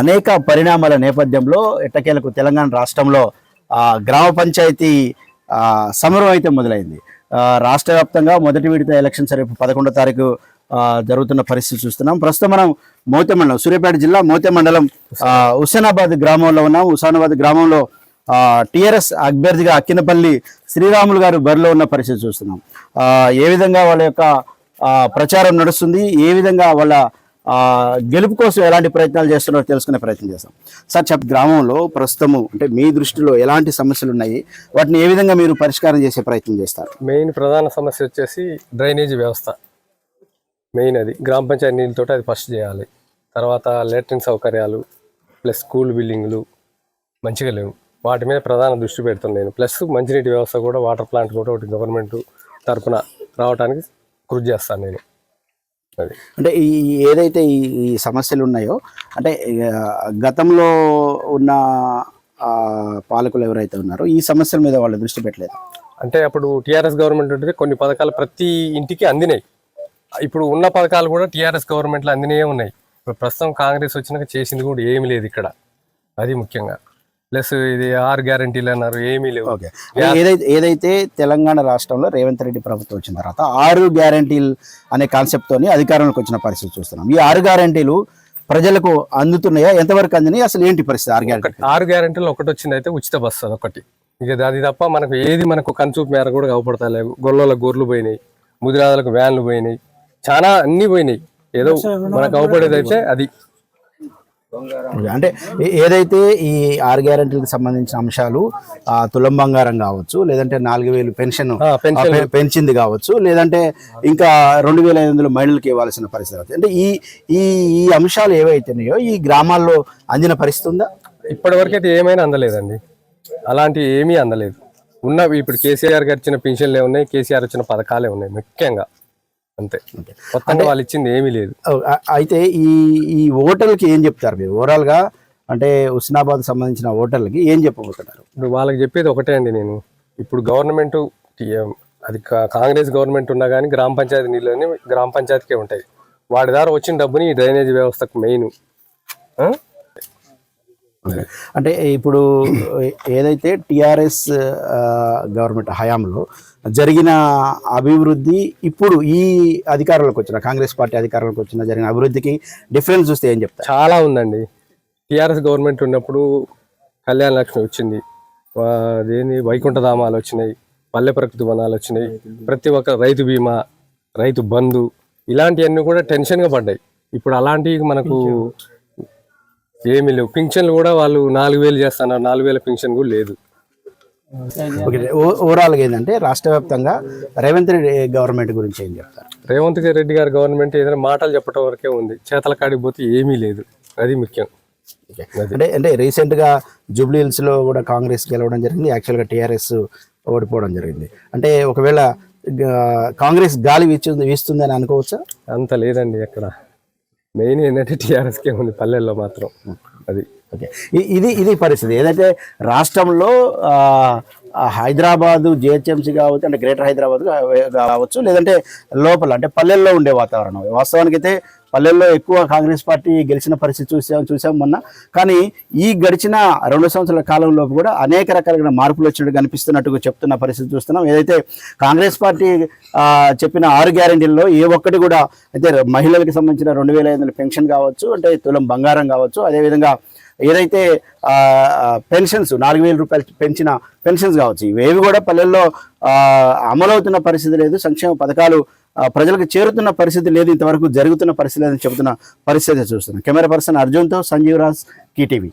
అనేక పరిణామాల నేపథ్యంలో ఎట్టకేలకు తెలంగాణ రాష్ట్రంలో గ్రామ పంచాయతీ సమరం అయితే మొదలైంది. రాష్ట్ర వ్యాప్తంగా మొదటి విడత ఎలక్షన్స్ రేపు పదకొండో తారీఖు జరుగుతున్న పరిస్థితి చూస్తున్నాం. ప్రస్తుతం మనం మోతే మండలం సూర్యాపేట జిల్లా మోతే మండలం హుసేనాబాద్ గ్రామంలో ఉన్నాం. హుస్సేనాబాద్ గ్రామంలో టిఆర్ఎస్ అభ్యర్థిగా అక్కినపల్లి శ్రీరాములు గారు బరిలో ఉన్న పరిస్థితి చూస్తున్నాం. ఏ విధంగా వాళ్ళ యొక్క ప్రచారం నడుస్తుంది? ఏ విధంగా వాళ్ళ గెలుపు కోసం ఎలాంటి ప్రయత్నాలు చేస్తున్నారో తెలుసుకునే ప్రయత్నం చేస్తాం. సార్ చెప్ గ్రామంలో ప్రస్తుతము అంటే మీ దృష్టిలో ఎలాంటి సమస్యలు ఉన్నాయి? వాటిని ఏ విధంగా మీరు పరిష్కారం చేసే ప్రయత్నం చేస్తారు? మెయిన్ ప్రధాన సమస్య వచ్చేసి డ్రైనేజీ వ్యవస్థ. మెయిన్ అది. గ్రామ పంచాయతీ నీళ్ళతో అది ఫస్ట్ చేయాలి. తర్వాత లాట్రిన్ సౌకర్యాలు ప్లస్ స్కూల్ బిల్డింగ్లు మంచిగా లేవు. వాటి మీద ప్రధాన దృష్టి పెడుతున్నాను నేను. ప్లస్ మంచినీటి వ్యవస్థ కూడా వాటర్ ప్లాంట్ కూడా ఒకటి గవర్నమెంట్ తరపున రావడానికి కృషి చేస్తాను నేను. అంటే ఈ ఏదైతే ఈ ఈ సమస్యలు ఉన్నాయో అంటే గతంలో ఉన్న పాలకులు ఎవరైతే ఉన్నారో ఈ సమస్యల మీద వాళ్ళు దృష్టి పెట్టలేదు? అంటే అప్పుడు టీఆర్ఎస్ గవర్నమెంట్ ఉంటుంది కొన్ని పథకాలు ప్రతి ఇంటికి అందినాయి. ఇప్పుడు ఉన్న పథకాలు కూడా టీఆర్ఎస్ గవర్నమెంట్లో అందినయే ఉన్నాయి. ఇప్పుడు ప్రస్తుతం కాంగ్రెస్ వచ్చినాక చేసింది కూడా ఏమీ లేదు ఇక్కడ. అది ముఖ్యంగా. ప్లస్ ఇది ఆరు గ్యారంటీలు అన్నారు ఏమీ లేవు. ఓకే. ఏదైతే ఏదైతే తెలంగాణ రాష్ట్రంలో రేవంత్ రెడ్డి ప్రభుత్వం వచ్చిన తర్వాత ఆరు గ్యారంటీలు అనే కాన్సెప్ట్ తోని అధికారంలోకి వచ్చిన పరిస్థితి చూస్తున్నాం. ఈ ఆరు గ్యారంటీలు ప్రజలకు అందుతున్నాయా? ఎంతవరకు అందినాయి? అసలు ఏంటి పరిస్థితి ఆరు గ్యారంటీ ఆరు గ్యారంటీలు ఒకటి వచ్చింది అయితే ఉచిత బస్సు అది ఒకటి. ఇక అది తప్ప మనకు ఏది మనకు కన్సూప్ మేర కూడా అవపడతలేవు గొల్లలో గొర్రెలు పోయినాయి ముదిరాజులకు వ్యాన్లు పోయినాయి చాలా అన్ని పోయినాయి. ఏదో మనకు అవపడేది అయితే అది. అంటే ఏదైతే ఈ ఆరు గ్యారంటీలకు సంబంధించిన అంశాలు ఆ, తులం బంగారం కావచ్చు లేదంటే నాలుగు వేలు పెన్షన్ పెంచింది కావచ్చు లేదంటే ఇంకా రెండు వేల ఐదు వందలు మహిళలకు ఇవ్వాల్సిన పరిస్థితి అంటే ఈ ఈ ఈ అంశాలు ఏవైతున్నాయో ఈ గ్రామాల్లో అందిన పరిస్థితి ఉందా? ఇప్పటి వరకు అయితే ఏమైనా అందలేదండి. అలాంటి ఏమీ అందలేదు. ఉన్న ఇప్పుడు కేసీఆర్ గారు ఇచ్చిన పెన్షన్లే ఉన్నాయి కేసీఆర్ వచ్చిన పథకాలే ఉన్నాయి ముఖ్యంగా. అంతే. మొత్తంగా వాళ్ళు ఇచ్చింది ఏమీ లేదు. అయితే ఈ ఈ ఓటర్లకి ఏం చెప్తారు మీరు? ఓవరాల్గా అంటే హుస్నాబాద్ సంబంధించిన ఓటర్లకి ఏం చెప్పబోతున్నారు? ఇప్పుడు వాళ్ళకి చెప్పేది ఒకటే అండి నేను. ఇప్పుడు గవర్నమెంట్ అది కాంగ్రెస్ గవర్నమెంట్ ఉన్నా కానీ గ్రామ పంచాయతీ నీళ్ళని గ్రామ పంచాయతీకే ఉంటాయి. వాడి ద్వారా వచ్చిన డబ్బుని ఈ డ్రైనేజ్ వ్యవస్థకు మెయిన్. అంటే ఇప్పుడు ఏదైతే టిఆర్ఎస్ గవర్నమెంట్ హయాంలో జరిగిన అభివృద్ధి ఇప్పుడు ఈ అధికారంలోకి వచ్చిన కాంగ్రెస్ పార్టీ అధికారంలోకి వచ్చిన జరిగిన అభివృద్ధికి డిఫరెన్స్ చూస్తే ఏం చెప్తారు? చాలా ఉందండి. టీఆర్ఎస్ గవర్నమెంట్ ఉన్నప్పుడు కళ్యాణ లక్ష్మి వచ్చింది. వా- అదేంది? వైకుంఠ ధామాలు వచ్చినాయి పల్లె ప్రకృతి వనాలు వచ్చినాయి. ప్రతి ఒక్క రైతు బీమా రైతు బంధు ఇలాంటివన్నీ కూడా టెన్షన్గా పడ్డాయి. ఇప్పుడు అలాంటివి మనకు ఏమీ లేవు. పింఛన్లు కూడా వాళ్ళు నాలుగు వేలు చేస్తున్నారు. నాలుగు వేల పింఛన్ కూడా లేదు. ఓవరాల్గా ఏంటంటే రాష్ట్ర వ్యాప్తంగా రేవంత్ రెడ్డి గవర్నమెంట్ గురించి ఏం చెప్తారు? రేవంత్ రెడ్డి గారి గవర్నమెంట్ ఏదైనా మాటలు చెప్పడం వరకే ఉంది. చేతల కాడికి పోతే ఏమీ లేదు. అది ముఖ్యం. అంటే అంటే రీసెంట్గా జూబ్లీ హిల్స్లో కూడా కాంగ్రెస్ గెలవడం జరిగింది. యాక్చువల్గా టీఆర్ఎస్ ఓడిపోవడం జరిగింది. అంటే ఒకవేళ కాంగ్రెస్ గాలి వీస్తుంది వీస్తుందని అనుకోవచ్చా? అంత లేదండి ఎక్కడ. మెయిన్ ఏంటంటే టీఆర్ఎస్కే ఉంది పల్లెల్లో మాత్రం. అది ఓకే. ఇది ఇది పరిస్థితి. ఏదైతే రాష్ట్రంలో హైదరాబాదు జిహెచ్ఎంసీ కావచ్చు అంటే గ్రేటర్ హైదరాబాద్ కావచ్చు లేదంటే లోపల అంటే పల్లెల్లో ఉండే వాతావరణం. వాస్తవానికి అయితే పల్లెల్లో ఎక్కువ కాంగ్రెస్ పార్టీ గెలిచిన పరిస్థితి చూసాం చూసాం మొన్న. కానీ ఈ గడిచిన రెండు సంవత్సరాల కాలంలోపు కూడా అనేక రకాలైన మార్పులు వచ్చినట్టు కనిపిస్తున్నట్టుగా చెప్తున్న పరిస్థితి చూస్తున్నాం. ఏదైతే కాంగ్రెస్ పార్టీ చెప్పిన ఆరు గ్యారెంటీల్లో ఏ ఒక్కటి కూడా అయితే మహిళలకు సంబంధించిన రెండు వేల ఐదు వందల పెన్షన్ కావచ్చు అంటే తులం బంగారం కావచ్చు అదేవిధంగా ఏదైతే పెన్షన్స్ నాలుగు వేల రూపాయలు పెంచిన పెన్షన్స్ కావచ్చు ఇవేవి కూడా పల్లెల్లో అమలవుతున్న పరిస్థితి లేదు సంక్షేమ పథకాలు ప్రజలకు చేరుతున్న పరిస్థితి లేదు ఇంతవరకు జరుగుతున్న పరిస్థితి లేదని చెబుతున్న పరిస్థితి చూస్తున్నాం. కెమెరా పర్సన్ అర్జున్తో సంజీవ్ రాజ్ కీటీవీ.